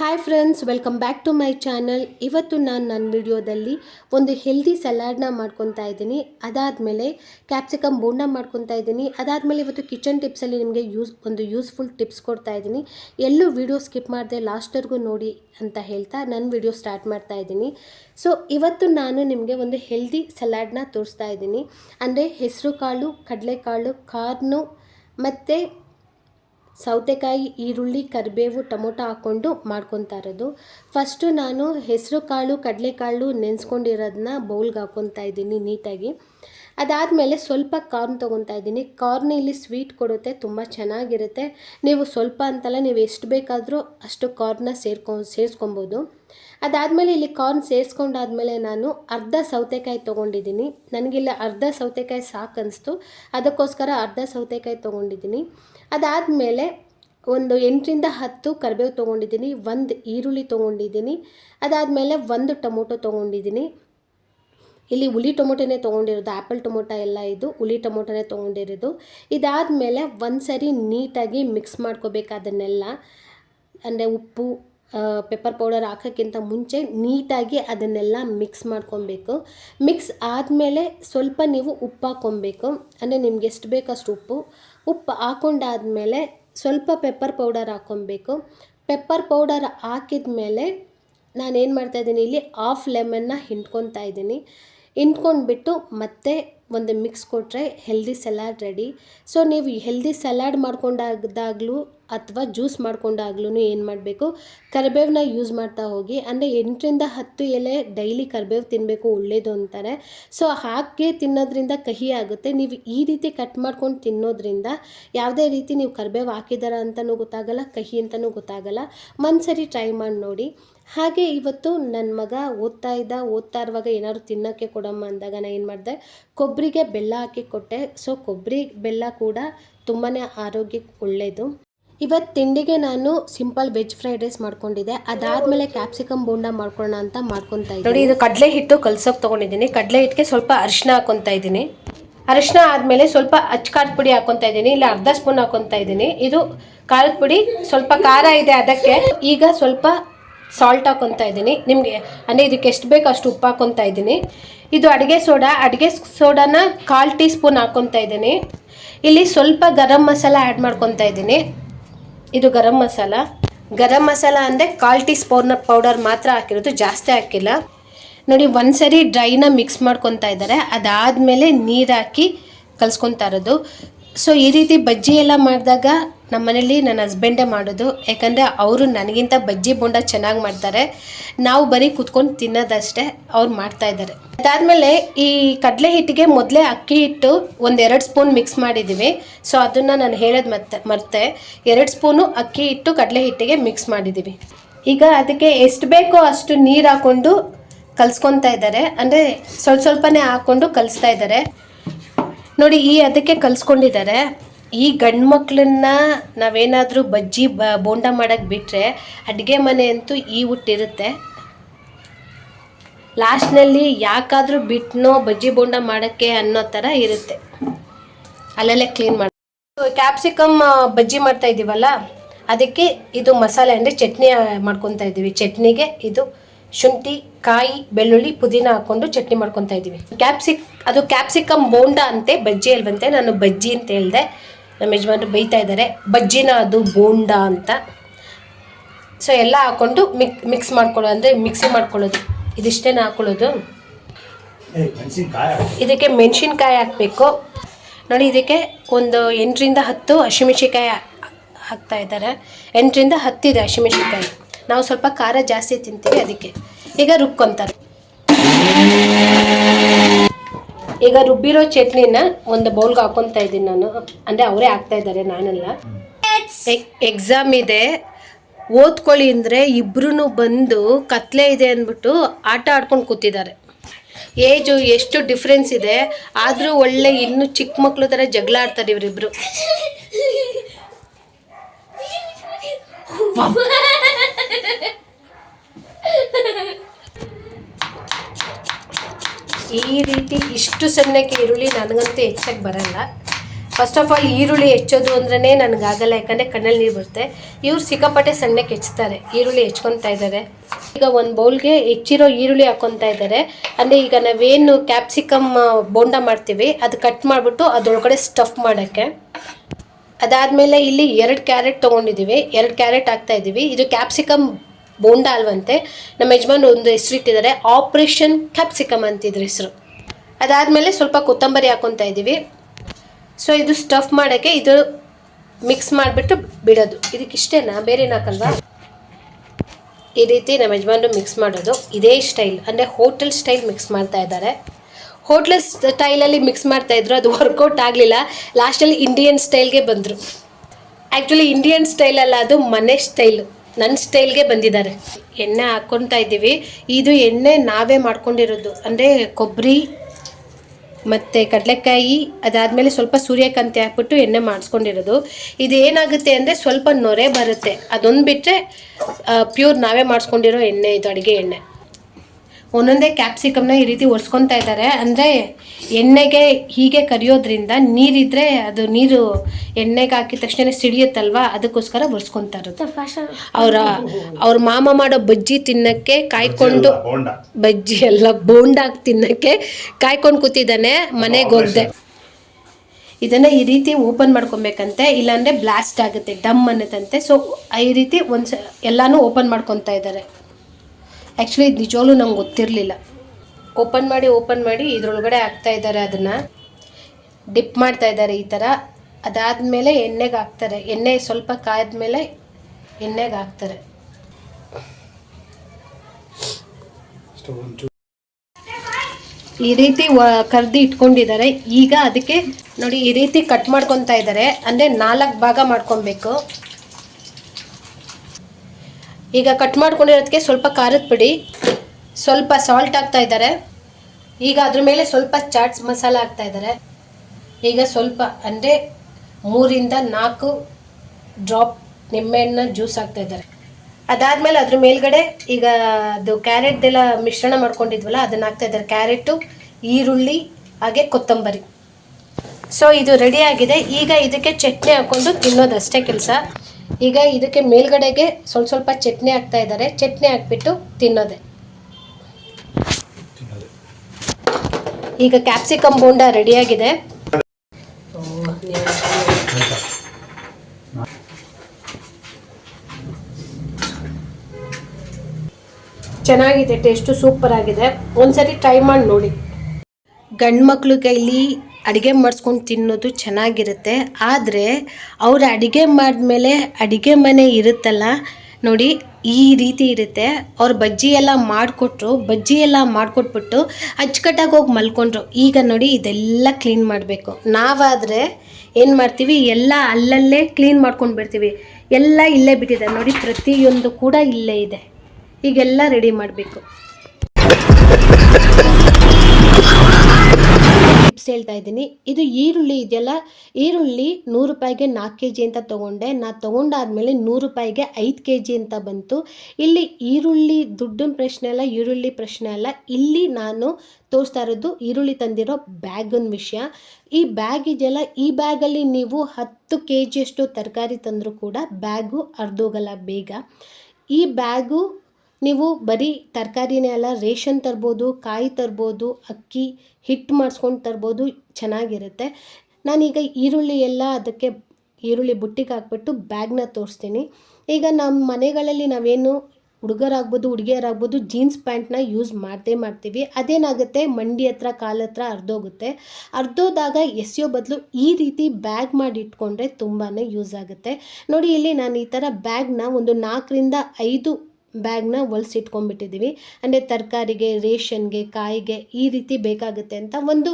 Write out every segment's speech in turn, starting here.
Hi friends welcome back to my channel ಇವತ್ತು ನಾನು ನನ್ನ ವಿಡಿಯೋದಲ್ಲಿ ಒಂದು ಹೆಲ್ದಿ ಸಲಾಡ್ನ ಮಾಡ್ಕೊತಾ ಇದ್ದೀನಿ. ಅದಾದಮೇಲೆ ಕ್ಯಾಪ್ಸಿಕಮ್ ಬೋಂಡ ಮಾಡ್ಕೊತಾ ಇದ್ದೀನಿ. ಅದಾದಮೇಲೆ ಇವತ್ತು ಕಿಚನ್ ಟಿಪ್ಸಲ್ಲಿ ನಿಮಗೆ ಯೂಸ್ ಒಂದು ಯೂಸ್ಫುಲ್ ಟಿಪ್ಸ್ ಕೊಡ್ತಾ ಇದ್ದೀನಿ. ಎಲ್ಲೂ ವಿಡಿಯೋ ಸ್ಕಿಪ್ ಮಾಡಿದೆ ಲಾಸ್ಟ್ವರೆಗೂ ನೋಡಿ ಅಂತ ಹೇಳ್ತಾ ನನ್ನ ವಿಡಿಯೋ ಸ್ಟಾರ್ಟ್ ಮಾಡ್ತಾ ಇದ್ದೀನಿ. ಸೊ ಇವತ್ತು ನಾನು ನಿಮಗೆ ಒಂದು ಹೆಲ್ದಿ ಸಲಾಡ್ನ ತೋರಿಸ್ತಾ ಇದ್ದೀನಿ. ಅಂದರೆ ಹೆಸರು ಕಾಳು, ಕಡಲೆಕಾಳು, ಕಾರ್ನು ಮತ್ತು ಸೌತೆಕಾಯಿ, ಈರುಳ್ಳಿ, ಕರಿಬೇವು, ಟೊಮೊಟೊ ಹಾಕ್ಕೊಂಡು ಮಾಡ್ಕೊತಾ ಇರೋದು. ಫಸ್ಟು ನಾನು ಹೆಸರು, ಕಾಳು, ಕಡಲೆಕಾಳು ನೆನೆಸ್ಕೊಂಡಿರೋದನ್ನ ಬೌಲ್ಗೆ ಹಾಕ್ಕೊತಾ ಇದ್ದೀನಿ ನೀಟಾಗಿ. ಅದಾದಮೇಲೆ ಸ್ವಲ್ಪ ಕಾರ್ನ್ ತೊಗೊತಾ ಇದ್ದೀನಿ. ಕಾರ್ನ್ ಇಲ್ಲಿ ಸ್ವೀಟ್ ಕೊಡುತ್ತೆ, ತುಂಬ ಚೆನ್ನಾಗಿರುತ್ತೆ. ನೀವು ಸ್ವಲ್ಪ ಅಂತಲ್ಲ ನೀವು ಎಷ್ಟು ಬೇಕಾದರೂ ಅಷ್ಟು ಕಾರ್ನ ಸೇರ್ಕೊ, ಸೇರಿಸ್ಕೊಬೋದು. ಅದಾದಮೇಲೆ ಇಲ್ಲಿ ಕಾರ್ನ್ ಸೇರಿಸ್ಕೊಂಡಾದ್ಮೇಲೆ ನಾನು ಅರ್ಧ ಸೌತೆಕಾಯಿ ತೊಗೊಂಡಿದ್ದೀನಿ. ನನಗಿಲ್ಲ ಅರ್ಧ ಸೌತೆಕಾಯಿ ಸಾಕು ಅನಿಸ್ತು ಅದಕ್ಕೋಸ್ಕರ ಅರ್ಧ ಸೌತೆಕಾಯಿ ತೊಗೊಂಡಿದ್ದೀನಿ. ಅದಾದಮೇಲೆ ಒಂದು ಎಂಟರಿಂದ ಹತ್ತು ಕರಿಬೇವು ತೊಗೊಂಡಿದ್ದೀನಿ. ಒಂದು ಈರುಳ್ಳಿ ತೊಗೊಂಡಿದ್ದೀನಿ. ಅದಾದಮೇಲೆ ಒಂದು ಟೊಮೊಟೊ ತೊಗೊಂಡಿದ್ದೀನಿ. ಇಲ್ಲಿ ಹುಳಿ ಟೊಮೊಟೊನೇ ತೊಗೊಂಡಿರೋದು ಆ್ಯಪಲ್ ಟೊಮೊಟೊ ಎಲ್ಲ ಇದು ಹುಳಿ ಟೊಮೊಟೊನೇ ತೊಗೊಂಡಿರೋದು. ಇದಾದಮೇಲೆ ಒಂದು ಸರಿ ನೀಟಾಗಿ ಮಿಕ್ಸ್ ಮಾಡ್ಕೋಬೇಕು ಅದನ್ನೆಲ್ಲ ಅಂದರೆ ಉಪ್ಪು ಪೆಪ್ಪರ್ ಪೌಡರ್ ಹಾಕೋಕ್ಕಿಂತ ಮುಂಚೆ ನೀಟಾಗಿ ಅದನ್ನೆಲ್ಲ ಮಿಕ್ಸ್ ಮಾಡ್ಕೊಬೇಕು. ಮಿಕ್ಸ್ ಆದಮೇಲೆ ಸ್ವಲ್ಪ ನೀವು ಉಪ್ಪು ಹಾಕ್ಕೊಬೇಕು ಅಂದರೆ ನಿಮ್ಗೆ ಎಷ್ಟು ಅಷ್ಟು ಉಪ್ಪು. ಉಪ್ಪು ಹಾಕೊಂಡಾದ್ಮೇಲೆ ಸ್ವಲ್ಪ ಪೆಪ್ಪರ್ ಪೌಡರ್ ಹಾಕ್ಕೊಬೇಕು ಪೆಪ್ಪರ್ ಪೌಡರ್ ಹಾಕಿದ ಮೇಲೆ ನಾನೇನು ಮಾಡ್ತಾಯಿದ್ದೀನಿ ಇಲ್ಲಿ ಆಫ್ ಲೆಮನ್ನ ಹಿಂಡ್ಕೊತಾ ಇದ್ದೀನಿ. ಹಿಂಡ್ಕೊಂಡ್ಬಿಟ್ಟು ಮತ್ತೆ ಒಂದು ಮಿಕ್ಸ್ ಕೊಟ್ಟರೆ ಹೆಲ್ದಿ ಸಲಾಡ್ ರೆಡಿ ಸೊ ನೀವು ಹೆಲ್ದಿ ಸಲಾಡ್ ಮಾಡ್ಕೊಂಡಾಗ್ದಾಗಲೂ ಅಥವಾ ಜ್ಯೂಸ್ ಮಾಡ್ಕೊಂಡಾಗ್ಲೂ ಏನು ಮಾಡಬೇಕು? ಕರಿಬೇವನ್ನ ಯೂಸ್ ಮಾಡ್ತಾ ಹೋಗಿ, ಅಂದರೆ ಎಂಟರಿಂದ ಹತ್ತು ಎಲೆ ಡೈಲಿ ಕರಿಬೇವು ತಿನ್ನಬೇಕು ಒಳ್ಳೆಯದು ಅಂತಾರೆ. ಸೊ ಹಾಗೆ ತಿನ್ನೋದ್ರಿಂದ ಕಹಿ ಆಗುತ್ತೆ. ನೀವು ಈ ರೀತಿ ಕಟ್ ಮಾಡ್ಕೊಂಡು ತಿನ್ನೋದ್ರಿಂದ ಯಾವುದೇ ರೀತಿ ನೀವು ಕರಿಬೇವು ಹಾಕಿದಾರ ಅಂತಲೂ ಗೊತ್ತಾಗಲ್ಲ, ಕಹಿ ಅಂತಲೂ ಗೊತ್ತಾಗಲ್ಲ. ಒಂದ್ಸರಿ ಟ್ರೈ ಮಾಡಿ ನೋಡಿ. ಹಾಗೆ ಇವತ್ತು ನನ್ನ ಮಗ ಓದ್ತಾ ಇದ್ದ, ಓದ್ತಾ ಇರುವಾಗ ಏನಾದ್ರು ತಿನ್ನೋಕ್ಕೆ ಕೊಡಮ್ಮ ಅಂದಾಗ ನಾನು ಏನು ಮಾಡಿದೆ? ಕೊಬ್ಬರಿಗೆ ಬೆಲ್ಲ ಹಾಕಿ ಕೊಟ್ಟೆ. ಸೊ ಕೊಬ್ಬರಿ ಬೆಲ್ಲ ಕೂಡ ತುಂಬಾ ಆರೋಗ್ಯಕ್ಕೆ ಒಳ್ಳೆಯದು ಇವತ್ತು ತಿಂಡಿಗೆ ನಾನು ಸಿಂಪಲ್ ವೆಜ್ ಫ್ರೈಡ್ ರೈಸ್ ಮಾಡ್ಕೊಂಡಿದ್ದೆ. ಅದಾದ್ಮೇಲೆ ಕ್ಯಾಪ್ಸಿಕಮ್ ಬೋಂಡ ಮಾಡ್ಕೊಳ್ಳೋಣ ಅಂತ ಮಾಡ್ಕೊತಾ ಇದ್ದೀನಿ. ನೋಡಿ, ಇದು ಕಡಲೆ ಹಿಟ್ಟು ಕಲ್ಸೋಕೆ ತೊಗೊಂಡಿದ್ದೀನಿ. ಕಡಲೆ ಹಿಟ್ಟಿಗೆ ಸ್ವಲ್ಪ ಅರಿಶಿನ ಹಾಕೊತಾ ಇದ್ದೀನಿ. ಅರಿಶಿನ ಆದಮೇಲೆ ಸ್ವಲ್ಪ ಅಚ್ಕಾರದ ಪುಡಿ ಹಾಕೊತಾ ಇದ್ದೀನಿ. ಇಲ್ಲ, ಅರ್ಧ ಸ್ಪೂನ್ ಹಾಕೊತಾ ಇದ್ದೀನಿ. ಇದು ಖಾರದ ಪುಡಿ. ಸ್ವಲ್ಪ ಖಾರ ಇದೆ ಅದಕ್ಕೆ. ಈಗ ಸ್ವಲ್ಪ ಸಾಲ್ಟ್ ಹಾಕೊತಾ ಇದ್ದೀನಿ. ನಿಮಗೆ, ಅಂದರೆ ಇದಕ್ಕೆ ಎಷ್ಟು ಬೇಕು ಅಷ್ಟು ಉಪ್ಪು ಹಾಕೊತಾ ಇದ್ದೀನಿ. ಇದು ಅಡುಗೆ ಸೋಡಾ, ಅಡುಗೆ ಸೋಡಾನ ಕಾಲು ಟೀ ಸ್ಪೂನ್ ಹಾಕೊತಾ ಇದ್ದೀನಿ. ಇಲ್ಲಿ ಸ್ವಲ್ಪ ಗರಂ ಮಸಾಲ ಆ್ಯಡ್ ಮಾಡ್ಕೊತಾ ಇದ್ದೀನಿ. ಇದು ಗರಂ ಮಸಾಲ. ಗರಂ ಮಸಾಲ ಅಂದರೆ ಕಾಲು ಟೀ ಸ್ಪೂನ್ ಪೌಡರ್ ಮಾತ್ರ ಹಾಕಿರೋದು, ಜಾಸ್ತಿ ಹಾಕಿಲ್ಲ. ನೋಡಿ, ಒಂದ್ಸರಿ ಡ್ರೈನ ಮಿಕ್ಸ್ ಮಾಡ್ಕೊತಾ ಇದ್ದಾರೆ. ಅದಾದಮೇಲೆ ನೀರು ಹಾಕಿ ಕಲ್ಸ್ಕೊತಾ ಇರೋದು. ಸೊ ಈ ರೀತಿ ಬಜ್ಜಿ ಎಲ್ಲ ಮಾಡಿದಾಗ ನಮ್ಮ ಮನೇಲಿ ನನ್ನ ಹಸ್ಬೆಂಡೇ ಮಾಡೋದು. ಯಾಕಂದರೆ ಅವರು ನನಗಿಂತ ಬಜ್ಜಿ ಬೋಂಡ ಚೆನ್ನಾಗಿ ಮಾಡ್ತಾರೆ. ನಾವು ಬರೀ ಕುತ್ಕೊಂಡು ತಿನ್ನೋದಷ್ಟೇ ಅವ್ರು ಮಾಡ್ತಾ ಇದ್ದಾರೆ. ಅದಾದಮೇಲೆ ಈ ಕಡಲೆ ಹಿಟ್ಟಿಗೆ ಮೊದಲೇ ಅಕ್ಕಿ ಹಿಟ್ಟು ಒಂದೆರಡು ಸ್ಪೂನ್ ಮಿಕ್ಸ್ ಮಾಡಿದ್ದೀವಿ ಸೊ ಅದನ್ನು ನಾನು ಹೇಳೋದು ಮತ್ತೆ ಮರ್ತೆ. ಎರಡು ಸ್ಪೂನು ಅಕ್ಕಿ ಹಿಟ್ಟು ಕಡಲೆ ಹಿಟ್ಟಿಗೆ ಮಿಕ್ಸ್ ಮಾಡಿದ್ದೀವಿ ಈಗ ಅದಕ್ಕೆ ಎಷ್ಟು ಬೇಕೋ ಅಷ್ಟು ನೀರು ಹಾಕ್ಕೊಂಡು ಕಲ್ಸ್ಕೊತಾ ಇದ್ದಾರೆ. ಅಂದರೆ ಸ್ವಲ್ಪ ಸ್ವಲ್ಪನೇ ಹಾಕ್ಕೊಂಡು ಕಲಿಸ್ತಾ ಇದ್ದಾರೆ. ನೋಡಿ, ಈ ಅದಕ್ಕೆ ಕಲಿಸ್ಕೊಂಡಿದ್ದಾರೆ. ಈ ಗಂಡು ಮಕ್ಕಳನ್ನ ನಾವೇನಾದರೂ ಬಜ್ಜಿ ಬ, ಬೋಂಡ ಮಾಡೋಕ್ಕೆ ಬಿಟ್ಟರೆ ಅಡುಗೆ ಮನೆ ಅಂತೂ ಈ ಹುಟ್ಟಿರುತ್ತೆ ಲಾಸ್ಟ್ನಲ್ಲಿ ಯಾಕಾದರೂ ಬಿಟ್ಟನೋ ಬಜ್ಜಿ ಬೋಂಡ ಮಾಡೋಕ್ಕೆ ಅನ್ನೋ ಥರ ಇರುತ್ತೆ. ಅಲ್ಲಲ್ಲೇ ಕ್ಲೀನ್ ಮಾಡಿ ಕ್ಯಾಪ್ಸಿಕಮ್ ಬಜ್ಜಿ ಮಾಡ್ತಾ ಇದ್ದೀವಲ್ಲ, ಅದಕ್ಕೆ ಇದು ಮಸಾಲೆ ಅಂದರೆ ಚಟ್ನಿ ಮಾಡ್ಕೊತಾ ಇದ್ದೀವಿ. ಚಟ್ನಿಗೆ ಇದು ಶುಂಠಿ, ಕಾಯಿ, ಬೆಳ್ಳುಳ್ಳಿ, ಪುದೀನ ಹಾಕೊಂಡು ಚಟ್ನಿ ಮಾಡ್ಕೊತಾ ಇದ್ದೀವಿ. ಕ್ಯಾಪ್ಸಿಕ್ ಅದು ಕ್ಯಾಪ್ಸಿಕಮ್ ಬೋಂಡ ಅಂತೆ, ಬಜ್ಜಿ ಅಲ್ವಂತೆ. ನಾನು ಬಜ್ಜಿ ಅಂತ ಹೇಳಿದೆ. ನಮ್ಮ ಯಜಮಾನ್ರು ಬೈತಾ ಇದ್ದಾರೆ ಬಜ್ಜಿನ ಅದು ಬೋಂಡ ಅಂತ. ಸೊ ಎಲ್ಲ ಹಾಕ್ಕೊಂಡು ಮಿಕ್ ಮಿಕ್ಸ್ ಮಾಡ್ಕೊಳ್ಳೋದು ಅಂದರೆ ಮಿಕ್ಸಿ ಮಾಡ್ಕೊಳ್ಳೋದು. ಇದಿಷ್ಟೇ ಹಾಕೊಳ್ಳೋದು? ಇದಕ್ಕೆ ಮೆಣಸಿನ್ಕಾಯಿ ಹಾಕಬೇಕು. ನೋಡಿ ಇದಕ್ಕೆ ಒಂದು ಎಂಟರಿಂದ ಹತ್ತು ಹಸಿಮೆಣ್ಸಿನ್ಕಾಯಿ ಹಾಕ್ತಾ ಇದ್ದಾರೆ. ಎಂಟರಿಂದ ಹತ್ತಿದೆ ಹಸಿಮೆಣ್ಸಿನ್ಕಾಯಿ. ನಾವು ಸ್ವಲ್ಪ ಖಾರ ಜಾಸ್ತಿ ತಿಂತೀವಿ ಅದಕ್ಕೆ. ಈಗ ರುಬ್ಕೊಂತಾರೆ. ಈಗ ರುಬ್ಬಿರೋ ಚಟ್ನಿನ ಒಂದು ಬೌಲ್ಗೆ ಹಾಕೊತಾ ಇದ್ದೀನಿ ನಾನು. ಅಂದರೆ ಅವರೇ ಹಾಕ್ತಾ ಇದ್ದಾರೆ ನಾನೆಲ್ಲ. ಎಕ್ಸಾಮ್ ಇದೆ. ಓದ್ಕೊಳ್ಳಿ ಅಂದರೆ ಇಬ್ರು ಬಂದು ಕತ್ಲೆ ಇದೆ ಅಂದ್ಬಿಟ್ಟು ಆಟ ಆಡ್ಕೊಂಡು ಕೂತಿದ್ದಾರೆ. ಏಜು ಎಷ್ಟು ಡಿಫ್ರೆನ್ಸ್ ಇದೆ. ಆದರೂ ಒಳ್ಳೆ ಇನ್ನು ಚಿಕ್ಕ ಮಕ್ಕಳು ಥರ ಜಗಳ ಆಡ್ತಾರೆ ಇವರಿಬ್ರು. ಈ ರೀತಿ ಇಷ್ಟು ಸಣ್ಣಕ್ಕೆ ಈರುಳ್ಳಿ ನನಗಂತೂ ಹೆಚ್ಚಾಗಿ ಬರಲ್ಲ. ಫಸ್ಟ್ ಆಫ್ ಆಲ್ ಈರುಳ್ಳಿ ಹೆಚ್ಚೋದು ಅಂದ್ರೆ ನನಗಾಗಲ್ಲ, ಯಾಕಂದರೆ ಕಣ್ಣಲ್ಲಿ ನೀರು ಬರುತ್ತೆ. ಇವ್ರು ಸಿಕ್ಕಾಪಟ್ಟೆ ಸಣ್ಣಕ್ಕೆ ಹೆಚ್ಚುತ್ತಾರೆ, ಈರುಳ್ಳಿ ಹೆಚ್ಕೊತಾ ಇದ್ದಾರೆ. ಈಗ ಒಂದು ಬೌಲ್ಗೆ ಹೆಚ್ಚಿರೋ ಈರುಳ್ಳಿ ಹಾಕ್ಕೊತಾ ಇದ್ದಾರೆ. ಅಂದರೆ ಈಗ ನಾವೇನು ಕ್ಯಾಪ್ಸಿಕಮ್ ಬೋಂಡ ಮಾಡ್ತೀವಿ, ಅದು ಕಟ್ ಮಾಡಿಬಿಟ್ಟು ಅದರೊಳಗಡೆ ಸ್ಟಫ್ ಮಾಡೋಕ್ಕೆ. ಅದಾದಮೇಲೆ ಇಲ್ಲಿ ಎರಡು ಕ್ಯಾರೆಟ್ ತೊಗೊಂಡಿದ್ದೀವಿ, ಎರಡು ಕ್ಯಾರೆಟ್ ಹಾಕ್ತಾ ಇದ್ದೀವಿ. ಇದು ಕ್ಯಾಪ್ಸಿಕಮ್ ಬೋಂಡ ಅಲ್ವಂತೆ, ನಮ್ಮ ಯಜಮಾನ್ ಒಂದು ಹೆಸರು ಇಟ್ಟಿದ್ದಾರೆ, ಆಪ್ರೇಷನ್ ಕ್ಯಾಪ್ಸಿಕಮ್ ಅಂತಿದ್ರು ಹೆಸರು. ಅದಾದಮೇಲೆ ಸ್ವಲ್ಪ ಕೊತ್ತಂಬರಿ ಹಾಕೊತಾ ಇದ್ದೀವಿ. ಸೊ ಇದು ಸ್ಟಫ್ ಮಾಡೋಕ್ಕೆ ಇದು ಮಿಕ್ಸ್ ಮಾಡಿಬಿಟ್ಟು ಬಿಡೋದು. ಇದಕ್ಕೆ ಇಷ್ಟೇನಾ? ಬೇರೆ ಹಾಕಲ್ವಾ? ಈ ರೀತಿ ನಮ್ಮ ಯಜಮಾನ್ರು ಮಿಕ್ಸ್ ಮಾಡೋದು. ಇದೇ ಸ್ಟೈಲ್ ಅಂದರೆ ಹೋಟೆಲ್ ಸ್ಟೈಲ್ ಮಿಕ್ಸ್ ಮಾಡ್ತಾ ಇದ್ದಾರೆ. ಹೋಟ್ಲ್ ಸ್ಟೈಲಲ್ಲಿ ಮಿಕ್ಸ್ ಮಾಡ್ತಾ ಇದ್ರು, ಅದು ವರ್ಕೌಟ್ ಆಗಲಿಲ್ಲ. ಲಾಸ್ಟಲ್ಲಿ ಇಂಡಿಯನ್ ಸ್ಟೈಲ್ಗೆ ಬಂದರು. ಆ್ಯಕ್ಚುಲಿ ಇಂಡಿಯನ್ ಸ್ಟೈಲಲ್ಲ ಅದು ಮನೆ ಸ್ಟೈಲು ನನ್ನ ಸ್ಟೈಲ್ಗೆ ಬಂದಿದ್ದಾರೆ. ಎಣ್ಣೆ ಹಾಕ್ಕೊತಾ ಇದ್ದೀವಿ. ಇದು ಎಣ್ಣೆ ನಾವೇ ಮಾಡ್ಕೊಂಡಿರೋದು. ಅಂದರೆ ಕೊಬ್ಬರಿ ಮತ್ತು ಕಡಲೆಕಾಯಿ ಅದಾದಮೇಲೆ ಸ್ವಲ್ಪ ಸೂರ್ಯಕಾಂತಿ ಹಾಕ್ಬಿಟ್ಟು ಎಣ್ಣೆ ಮಾಡಿಸ್ಕೊಂಡಿರೋದು. ಇದು ಏನಾಗುತ್ತೆ ಅಂದರೆ ಸ್ವಲ್ಪ ನೊರೆ ಬರುತ್ತೆ. ಅದೊಂದು ಬಿಟ್ಟರೆ ಪ್ಯೂರ್ ನಾವೇ ಮಾಡಿಸ್ಕೊಂಡಿರೋ ಎಣ್ಣೆ, ಇದು ಅಡುಗೆ ಎಣ್ಣೆ. ಒಂದೊಂದೇ ಕ್ಯಾಪ್ಸಿಕಮ್ನ ಈ ರೀತಿ ಒರೆಸ್ಕೊತಾ ಇದ್ದಾರೆ. ಅಂದರೆ ಎಣ್ಣೆಗೆ ಹೀಗೆ ಕರಿಯೋದ್ರಿಂದ ನೀರಿದ್ರೆ ಅದು ನೀರು ಎಣ್ಣೆಗೆ ಹಾಕಿದ ತಕ್ಷಣ ಸಿಡಿಯುತ್ತಲ್ವ? ಅದಕ್ಕೋಸ್ಕರ ಒರೆಸ್ಕೊತಾ ಇರುತ್ತೆ ಅವರ ಅವ್ರ ಮಾಮ ಮಾಡೋ ಬಜ್ಜಿ ತಿನ್ನಕ್ಕೆ ಕಾಯ್ಕೊಂಡು ಬಜ್ಜಿ ಎಲ್ಲ ಬೋಂಡಾಗಿ ತಿನ್ನಕ್ಕೆ ಕಾಯ್ಕೊಂಡು ಕೂತಿದ್ದಾನೆ ಮನೆಗೆ ಹೋಗ್ದೆ ಇದನ್ನು ಈ ರೀತಿ ಓಪನ್ ಮಾಡ್ಕೊಬೇಕಂತೆ ಇಲ್ಲಾಂದರೆ ಬ್ಲಾಸ್ಟ್ ಆಗುತ್ತೆ ಡಮ್ ಅನ್ನತ್ತಂತೆ. ಸೊ ಈ ರೀತಿ ಒಂದ್ಸ ಎಲ್ಲಾನು ಓಪನ್ ಮಾಡ್ಕೊತಾ ಇದ್ದಾರೆ. ಆ್ಯಕ್ಚುಲಿ ನಿಜವಾಗ್ಲೂ ನಂಗೆ ಗೊತ್ತಿರಲಿಲ್ಲ. ಓಪನ್ ಮಾಡಿ ಓಪನ್ ಮಾಡಿ ಇದರೊಳಗಡೆ ಹಾಕ್ತಾ ಇದ್ದಾರೆ ಅದನ್ನು. ಡಿಪ್ ಮಾಡ್ತಾ ಇದ್ದಾರೆ ಈ ಥರ. ಅದಾದಮೇಲೆ ಎಣ್ಣೆಗೆ ಹಾಕ್ತಾರೆ. ಎಣ್ಣೆ ಸ್ವಲ್ಪ ಕಾಯ್ದ್ಮೇಲೆ ಎಣ್ಣೆಗೆ ಹಾಕ್ತಾರೆ. ಈ ರೀತಿ ಕರ್ದಿ ಇಟ್ಕೊಂಡಿದ್ದಾರೆ. ಈಗ ಅದಕ್ಕೆ ನೋಡಿ ಈ ರೀತಿ ಕಟ್ ಮಾಡ್ಕೊತಾ ಇದ್ದಾರೆ. ಅಂದರೆ ನಾಲ್ಕು ಭಾಗ ಮಾಡ್ಕೊಬೇಕು. ಈಗ ಕಟ್ ಮಾಡ್ಕೊಂಡಿರೋದಕ್ಕೆ ಸ್ವಲ್ಪ ಖಾರದ ಪುಡಿ, ಸ್ವಲ್ಪ ಸಾಲ್ಟ್ ಹಾಕ್ತಾ ಇದ್ದಾರೆ. ಈಗ ಅದ್ರ ಮೇಲೆ ಸ್ವಲ್ಪ ಚಾಟ್ಸ್ ಮಸಾಲ ಹಾಕ್ತಾ ಇದ್ದಾರೆ. ಈಗ ಸ್ವಲ್ಪ, ಅಂದರೆ ಮೂರಿಂದ ನಾಲ್ಕು ಡ್ರಾಪ್ ನಿಂಬೆಹಣ್ಣ ಜ್ಯೂಸ್ ಹಾಕ್ತಾ ಇದ್ದಾರೆ. ಅದಾದಮೇಲೆ ಅದ್ರ ಮೇಲ್ಗಡೆ ಈಗ ಅದು ಕ್ಯಾರೆಟ್ದೆಲ್ಲ ಮಿಶ್ರಣ ಮಾಡ್ಕೊಂಡಿದ್ವಲ್ಲ, ಅದನ್ನ ಹಾಕ್ತಾ ಇದ್ದಾರೆ. ಕ್ಯಾರೆಟು, ಈರುಳ್ಳಿ, ಹಾಗೆ ಕೊತ್ತಂಬರಿ. ಸೊ ಇದು ರೆಡಿ ಆಗಿದೆ. ಈಗ ಇದಕ್ಕೆ ಚಟ್ನಿ ಹಾಕ್ಕೊಂಡು ತಿನ್ನೋದಷ್ಟೇ ಕೆಲಸ. ಈಗ ಇದಕ್ಕೆ ಮೇಲ್ಗಡೆಗೆ ಸ್ವಲ್ಪ ಸ್ವಲ್ಪ ಚಟ್ನಿ ಹಾಕ್ತಾ ಇದ್ದಾರೆ. ಚಟ್ನಿ ಹಾಕ್ಬಿಟ್ಟು ತಿನ್ನೋದೆ. ಈಗ ಕ್ಯಾಪ್ಸಿಕಮ್ ಬೋಂಡ ರೆಡಿಯಾಗಿದೆ. ಚೆನ್ನಾಗಿದೆ ಟೇಸ್ಟು ಸೂಪರ್ ಆಗಿದೆ ಒಂದ್ಸರಿ ಟ್ರೈ ಮಾಡಿ ನೋಡಿ. ಗಂಡು ಮಕ್ಳು ಕೈಲಿ ಅಡುಗೆ ಮಾಡಿಸ್ಕೊಂಡು ತಿನ್ನೋದು ಚೆನ್ನಾಗಿರುತ್ತೆ. ಆದರೆ ಅವ್ರು ಅಡುಗೆ ಮಾಡಿದ್ಮೇಲೆ ಅಡುಗೆ ಮನೆ ಇರುತ್ತಲ್ಲ, ನೋಡಿ ಈ ರೀತಿ ಇರುತ್ತೆ. ಅವ್ರು ಬಜ್ಜಿ ಎಲ್ಲ ಮಾಡಿಕೊಟ್ರು, ಬಜ್ಜಿ ಎಲ್ಲ ಮಾಡಿಕೊಟ್ಬಿಟ್ಟು ಅಚ್ಚುಕಟ್ಟಾಗಿ ಹೋಗಿ ಮಲ್ಕೊಂಡ್ರು. ಈಗ ನೋಡಿ ಇದೆಲ್ಲ ಕ್ಲೀನ್ ಮಾಡಬೇಕು. ನಾವಾದರೆ ಏನು ಮಾಡ್ತೀವಿ, ಎಲ್ಲ ಅಲ್ಲಲ್ಲೇ ಕ್ಲೀನ್ ಮಾಡ್ಕೊಂಡು ಬಿಡ್ತೀವಿ. ಎಲ್ಲ ಇಲ್ಲೇ ಬಿಟ್ಟಿದೆ. ನೋಡಿ ಪ್ರತಿಯೊಂದು ಕೂಡ ಇಲ್ಲೇ ಇದೆ. ಈಗೆಲ್ಲ ರೆಡಿ ಮಾಡಬೇಕು. ಟಿಪ್ಸ್ ಹೇಳ್ತಾ ಇದ್ದೀನಿ. ಇದು ಈರುಳ್ಳಿ ಇದೆಯಲ್ಲ? ಈರುಳ್ಳಿ ನೂರು ರೂಪಾಯಿಗೆ ನಾಲ್ಕು ಕೆ ಜಿ ಅಂತ ತೊಗೊಂಡೆ. ನಾ ತೊಗೊಂಡಾದ್ಮೇಲೆ ನೂರು ರೂಪಾಯಿಗೆ ಐದು ಕೆ ಜಿ ಅಂತ ಬಂತು. ಇಲ್ಲಿ ಈರುಳ್ಳಿ ದುಡ್ಡಿನ ಪ್ರಶ್ನೆ ಅಲ್ಲ, ಈರುಳ್ಳಿ ಪ್ರಶ್ನೆ ಅಲ್ಲ. ಇಲ್ಲಿ ನಾನು ತೋರಿಸ್ತಾ ಇರೋದು ಈರುಳ್ಳಿ ತಂದಿರೋ ಬ್ಯಾಗಿನ ವಿಷಯ. ಈ ಬ್ಯಾಗ್ ಇದೆಯಲ್ಲ, ಈ ಬ್ಯಾಗಲ್ಲಿ ನೀವು ಹತ್ತು ಕೆ ಜಿಯಷ್ಟು ತರಕಾರಿ ತಂದರೂ ಕೂಡ ಬ್ಯಾಗು ಅರ್ಧೋಗಲ್ಲ ಬೇಗ. ಈ ಬ್ಯಾಗು ನೀವು ಬರೀ ತರಕಾರಿನೇ ಅಲ್ಲ, ರೇಷನ್ ತರ್ಬೋದು, ಕಾಯಿ ತರ್ಬೋದು, ಅಕ್ಕಿ ಹಿಟ್ಟು ಮಾಡಿಸ್ಕೊಂಡು ತರ್ಬೋದು, ಚೆನ್ನಾಗಿರುತ್ತೆ. ನಾನೀಗ ಈರುಳ್ಳಿ ಎಲ್ಲ ಅದಕ್ಕೆ ಈರುಳ್ಳಿ ಬುಟ್ಟಿಗೆ ಹಾಕ್ಬಿಟ್ಟು ಬ್ಯಾಗ್ನ ತೋರಿಸ್ತೀನಿ. ಈಗ ನಮ್ಮ ಮನೆಗಳಲ್ಲಿ ನಾವೇನು ಹುಡುಗರಾಗ್ಬೋದು, ಹುಡುಗಿಯರಾಗ್ಬೋದು, ಜೀನ್ಸ್ ಪ್ಯಾಂಟ್ನ ಯೂಸ್ ಮಾಡದೇ ಮಾಡ್ತೀವಿ. ಅದೇನಾಗುತ್ತೆ? ಮಂಡಿ ಹತ್ರ, ಕಾಲ ಹತ್ರ ಅರ್ಧೋಗುತ್ತೆ ಅರ್ಧೋದಾಗ ಎಸೆಯೋ ಬದಲು ಈ ರೀತಿ ಬ್ಯಾಗ್ ಮಾಡಿ ಇಟ್ಕೊಂಡ್ರೆ ತುಂಬಾ ಯೂಸ್ ಆಗುತ್ತೆ. ನೋಡಿ ಇಲ್ಲಿ ನಾನು ಈ ಥರ ಬ್ಯಾಗ್ನ ಒಂದು ನಾಲ್ಕರಿಂದ ಐದು ಬ್ಯಾಗ್ನ ಹೊಲ್ಸಿಟ್ಕೊಂಡ್ಬಿಟ್ಟಿದ್ದೀವಿ ಅಂದರೆ ತರಕಾರಿಗೆ, ರೇಷನ್ಗೆ, ಕಾಯಿಗೆ ಈ ರೀತಿ ಬೇಕಾಗುತ್ತೆ ಅಂತ ಒಂದು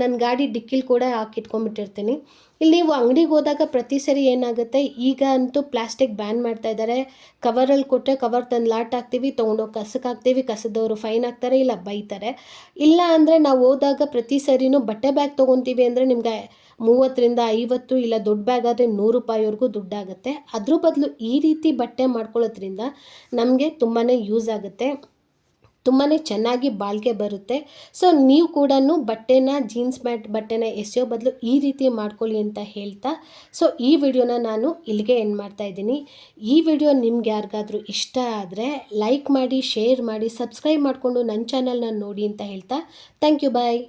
ನನ್ನ ಗಾಡಿ ಡಿಕ್ಕಿಲಿ ಕೂಡ ಹಾಕಿಟ್ಕೊಂಡ್ಬಿಟ್ಟಿರ್ತೀನಿ. ಇಲ್ಲಿ ನೀವು ಅಂಗಡಿಗೆ ಹೋದಾಗ ಪ್ರತಿ ಸರಿ ಏನಾಗುತ್ತೆ? ಈಗ ಅಂತೂ ಪ್ಲಾಸ್ಟಿಕ್ ಬ್ಯಾನ್ ಮಾಡ್ತಾ ಇದ್ದಾರೆ ಕವರಲ್ಲಿ ಕೊಟ್ಟರೆ ಕವರ್ ತಂದು ಲಾಟ್ ಹಾಕ್ತೀವಿ, ತೊಗೊಂಡೋಗಿ ಕಸಕ್ಕೆ ಹಾಕ್ತೀವಿ, ಕಸದವರು ಫೈನ್ ಹಾಕ್ತಾರೆ ಇಲ್ಲ ಬೈತಾರೆ. ಇಲ್ಲ ಅಂದರೆ ನಾವು ಹೋದಾಗ ಪ್ರತಿ ಸರಿನೂ ಬಟ್ಟೆ ಬ್ಯಾಗ್ ತೊಗೊತೀವಿ ಅಂದರೆ ನಿಮಗೆ ಮೂವತ್ತರಿಂದ ಐವತ್ತು ಇಲ್ಲ ದೊಡ್ಡ ಬ್ಯಾಗ್ ಆದರೆ ನೂರು ರೂಪಾಯಿವರೆಗೂ ದುಡ್ಡಾಗುತ್ತೆ. ಅದ್ರ ಬದಲು ಈ ರೀತಿ ಬಟ್ಟೆ ಮಾಡ್ಕೊಳ್ಳೋದ್ರಿಂದ ನಮಗೆ ತುಂಬಾ ಯೂಸ್ ಆಗುತ್ತೆ. ತುಂಬಾ ಚೆನ್ನಾಗಿ ಬಾಳಿಕೆ ಬರುತ್ತೆ. ಸೊ ನೀವು ಕೂಡ ಬಟ್ಟೆನ ಜೀನ್ಸ್ ಪ್ಯಾಂಟ್ ಬಟ್ಟೆನ ಎಸೆಯೋ ಬದಲು ಈ ರೀತಿ ಮಾಡ್ಕೊಳ್ಳಿ ಅಂತ ಹೇಳ್ತಾ. ಸೊ ಈ ವಿಡಿಯೋನ ನಾನು ಇಲ್ಲಿಗೆ ಎಂಡ್ ಮಾಡ್ತಾ ಇದ್ದೀನಿ. ಈ ವಿಡಿಯೋ ನಿಮ್ಗೆ ಯಾರಿಗಾದರೂ ಇಷ್ಟ ಆದರೆ ಲೈಕ್ ಮಾಡಿ ಶೇರ್ ಮಾಡಿ ಸಬ್ಸ್ಕ್ರೈಬ್ ಮಾಡಿಕೊಂಡು ನನ್ನ ಚಾನಲ್ನ ನೋಡಿ ಅಂತ ಹೇಳ್ತಾ. Thank you bye